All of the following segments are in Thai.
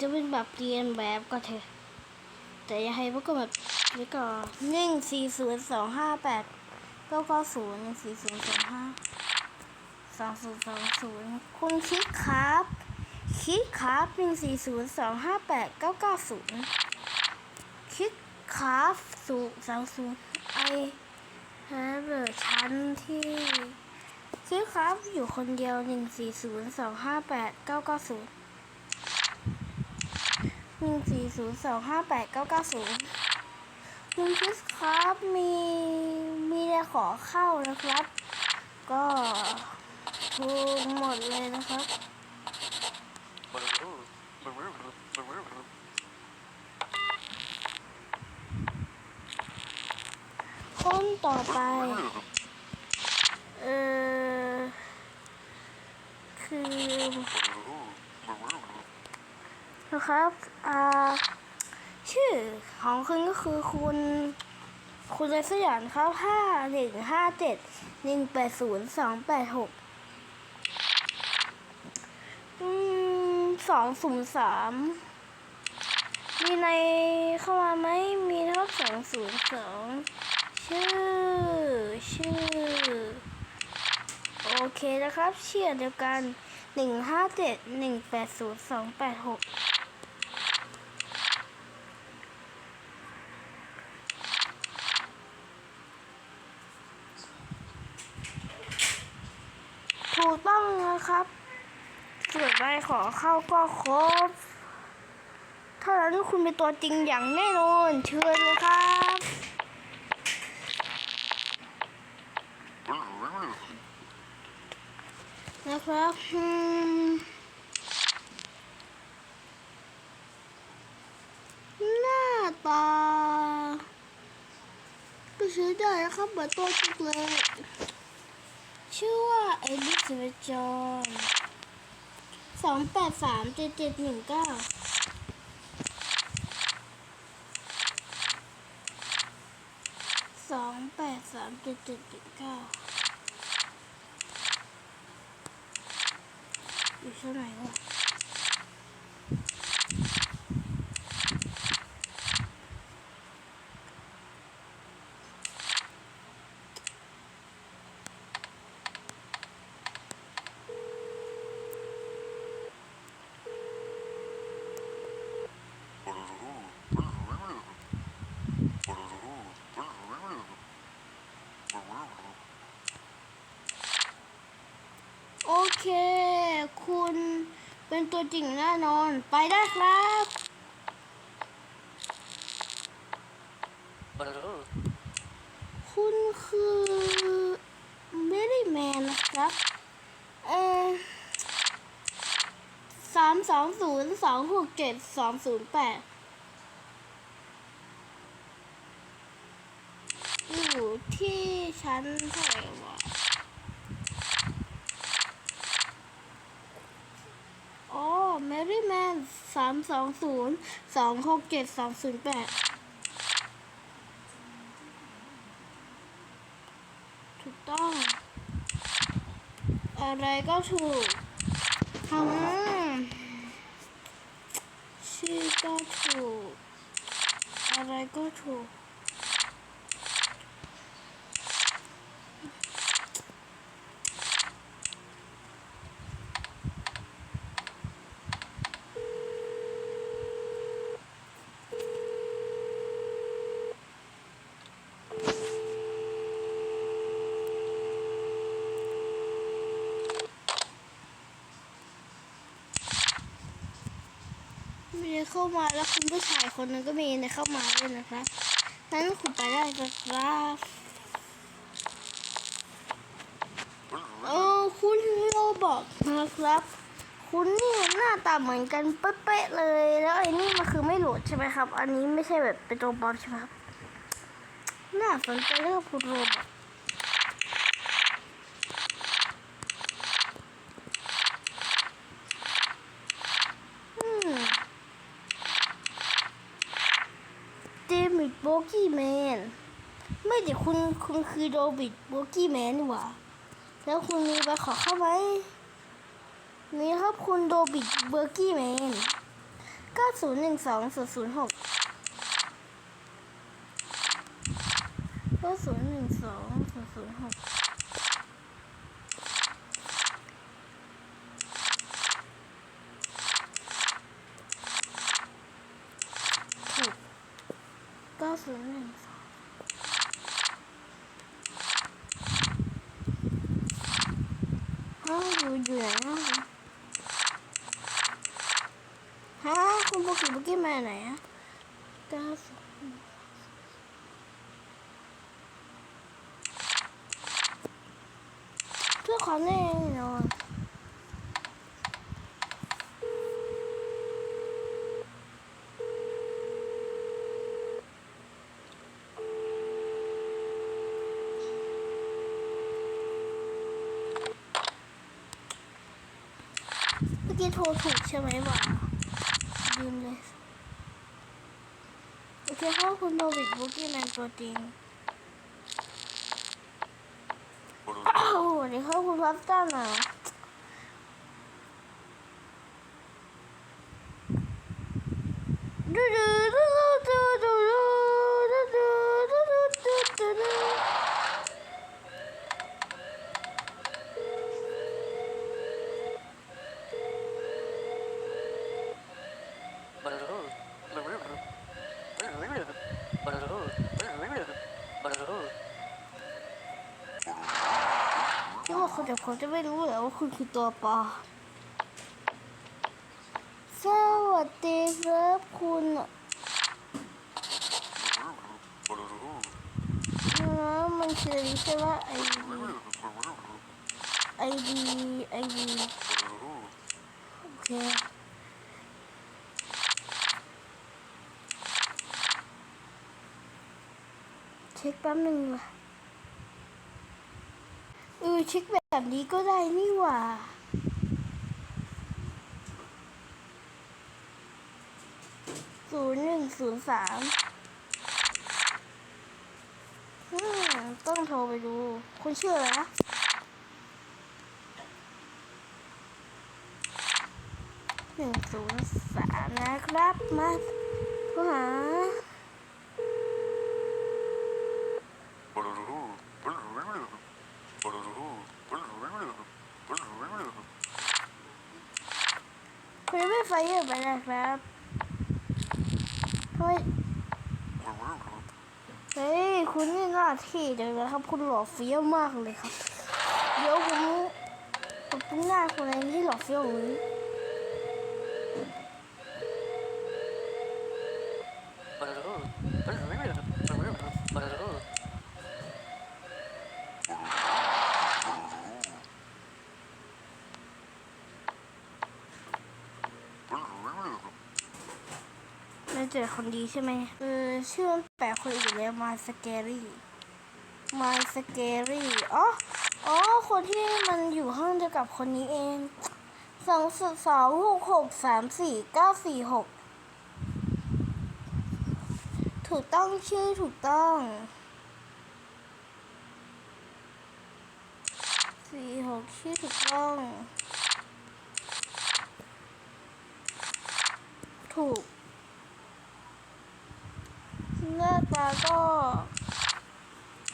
จะเป็นแบบเรียนแบบก็เถอะ แต่อย่าให้พวกก็แบบนี้ก่อนหนึ่งสี่ศูนย์สองห้าแปดเก้าเก้าศูนย์หนึ่งสี่ศูนย์สองห้าสองศูนย์สองศูนย์คุณคิดครับ คิดครับหนึ่งสี่ศูนย์สองห้าแปดเก้าเก้าศูนย์คิดครับศูนย์สองศูนย์ไอฮะเบอร์ชั้นที่คิดครับอยู่คนเดียวหนึ่งสี่ศูนย์สองห้าแปดเก้าเก้าศูนย์ หนึ่งสี่ศูนย์สองห้าแปดเก้าเก้าศูนย์คุณคริสครับมีมีแต่ขอเข้านะครับ ก็ถูกหมดเลยนะครับคนต่อไป เออคือนะ ครับชื่อของคุณก็คือคุณคุณอะสยางครับห้าหนึ่งห้าเจ็ดหนึ่งแปดศูนย์สองแปดหกสองศูนย์สามมีในเข้ามาไหมมีเท่าสองศูนย์สองชื่อ ชื่อ โอเคนะครับ เชื่อเดียวกันหนึ่งห้าเจ็ดหนึ่งแปดศูนย์สองแปดหก ถูก ต้องนะครับส่วนใบขอเข้าก็ครบเท่านั้นคุณเป็นตัวจริงอย่างแน่นอนเชิญเลยครับนะครับหน้าตาก็ซื้อได้นะครับเหมือนตัวจริงเลยชื่อ ไอริสเวจอนสองแปดสามเจ็ดเจ็ดหนึ่งเก้าสองแปดสามเจ็ดเจ็ดหนึ่งเก้าอยู่เท่าไหร่วะโอเค คุณ เป็นตัวจริงแน่นอน ไปได้ครับคุณคือเบลลี่แมนนะครับเออสามสองศูนย์สองหกเจ็ดสองศูนย์แปดอยู่ที่ชั้นเท่าไหร่วะ อ๋อแมรี่แมน สามสองศูนย์สองหกเจ็ดสองศูนย์แปดถูกต้อง อะไรก็ถูกทำชื่อก็ถูก อะไรก็ถูก มี เข้ามาแล้วคุณผู้ชายคนหนึงก็มีในเข้ามาด้วยนะครับนั้นคุณไปได้นะครับเออคุณโรบอกนะครับ คุณนี่หน้าตาเหมือนกันเป๊ะๆเลย แล้วไอ้นี่มันคือไม่โหลดใช่ไหมครับ อันนี้ไม่ใช่แบบเป็นตัวปลอมใช่ไหมครับน่าสนใจเรื่องคุณโรบอก โบกี้แมน ไม่แต่คุณคุณคือโดบิดโบกี้แมนว่า แล้วคุณมีใบขอเข้าไหมมีครับคุณโดบิดเบอร์กี้แมน9012 006 9012 006 나왔어 요. 아, 뭐 야. 아, 공복이 무기만 해 요. 따 서. 또 가 네, 너. โทรถูกใช่ไหมวะลืมเลยโอเคเข้าคุณโนบิกบุกี้แมนตัวจริงอ้าวสวัสดีครับคุณพัสต้าหน่อย ดี๋ยวผมจะไม่รู้เลยว่าคุณคือตัวปอสวัสดีครับคุณนะมันคือใช่ว่าไอดีไอดีไอดีโอเคเช็คแป๊บหนึ่งว่ะเออเช็คแบบ บบนี้ก็ได้นี่หว่าศูนย์หนึ่งศูนย์สามอืมต้องโทรไปดู คุณเชื่ออะไรนะหนึ่งศูนย์สามนะครับ มาโทรหา คุณยัง ไฟเยอะไปนะครับเฮ้ยเฮ้ยคุณนี่หน้าที่จังเลยครับ คุณหล่อเฟี้ยวมากเลยครับ เดี๋ยวผมผมหน้าคนเองที่หล่อเฟี้ยวอย่างนี้ ไม่ เจอคนดีใช่ไหมเออชื่อมันแปลกคนอื่นแล้วมาสแกรี่มาสแกรี่อ๋ออ๋อคนที่มันอยู่ห้องเดียวกับคนนี้เองสองสสองหกหกสามสี่เก้าสี่หกถูกต้องชื่อถูกต้องสี่หกชื่อถูกต้อง ถูก หน้าตาก็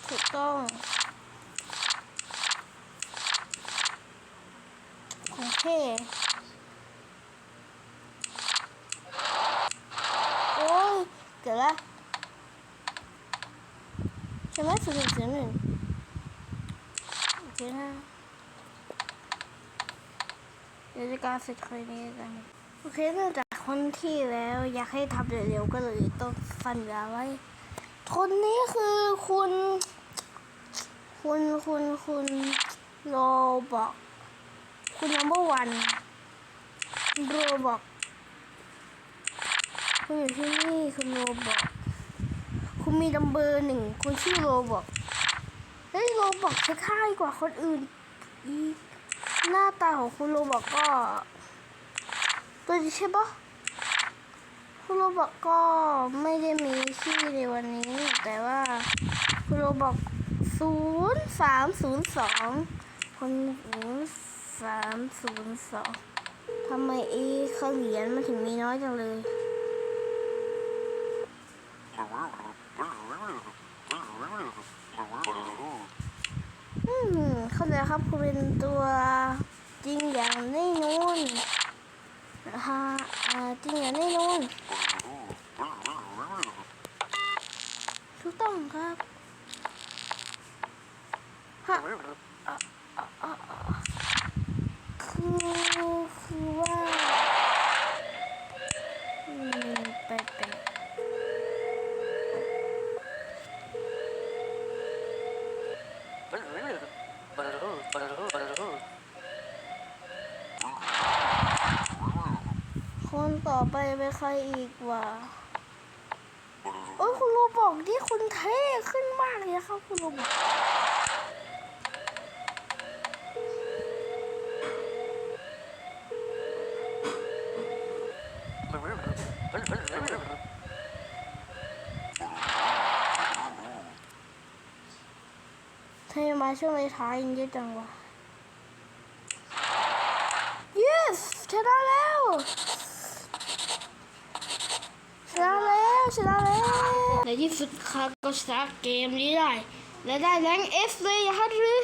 ถูกต้องของเท่โอ้ยเกิดละใช่ไหมศูนย์หนึ่งศูนย์หนึ่งโอเคนะเดี๋ยวจะการเสร็จคอยนี้กันโอเคเนื่องจากค นที่แล้วอยากให้ทำเร็วๆก็เลยต้องฟันเวลาไว้คนนี้คือคุณ คุณคุณคุณโรบอกคุณนัมเบอร์วันโรบอกคุณอยู่ที่นี่คุณโรบอกคุณมีนัมเบอร์หนึ่งคุณชื่อโรบอกเฮ้ยโรบอกใช้ค่ายกว่าคนอื่นอีหน้าตาของคุณโรบอกก็ตัวดีใช่ปะ คุณโรบอกก็ไม่ได้มีชื่อในวันนี้ แต่ว่าคุณโรบอกศูนย์สามศูนย์สองคนศูนย์สามศูนย์สองทำไมเอเขาเหรียญมันถึงมีน้อยจังเลยอืมเข้าใจครับคุณเป็นตัวจริงอย่างแน่นอน ฮะจริงอย่างแน่นอนถูกต้องครับ ฮะ คือคือว่าอืมไปไป คนต่อไปเป็นใครอีกวะโอ้ยคุณโรบอกที่คุณเท่ขึ้นมากเลยครับคุณโรบอกเท่มาช่วงท้ายยังเยอะจังวะ yes ชนะแล้วชนะแล้วชนะแล้วใน ที่สุดข้าก็ชนะเกมนี้ได้ และได้แรงเอฟเลยฮะหรือ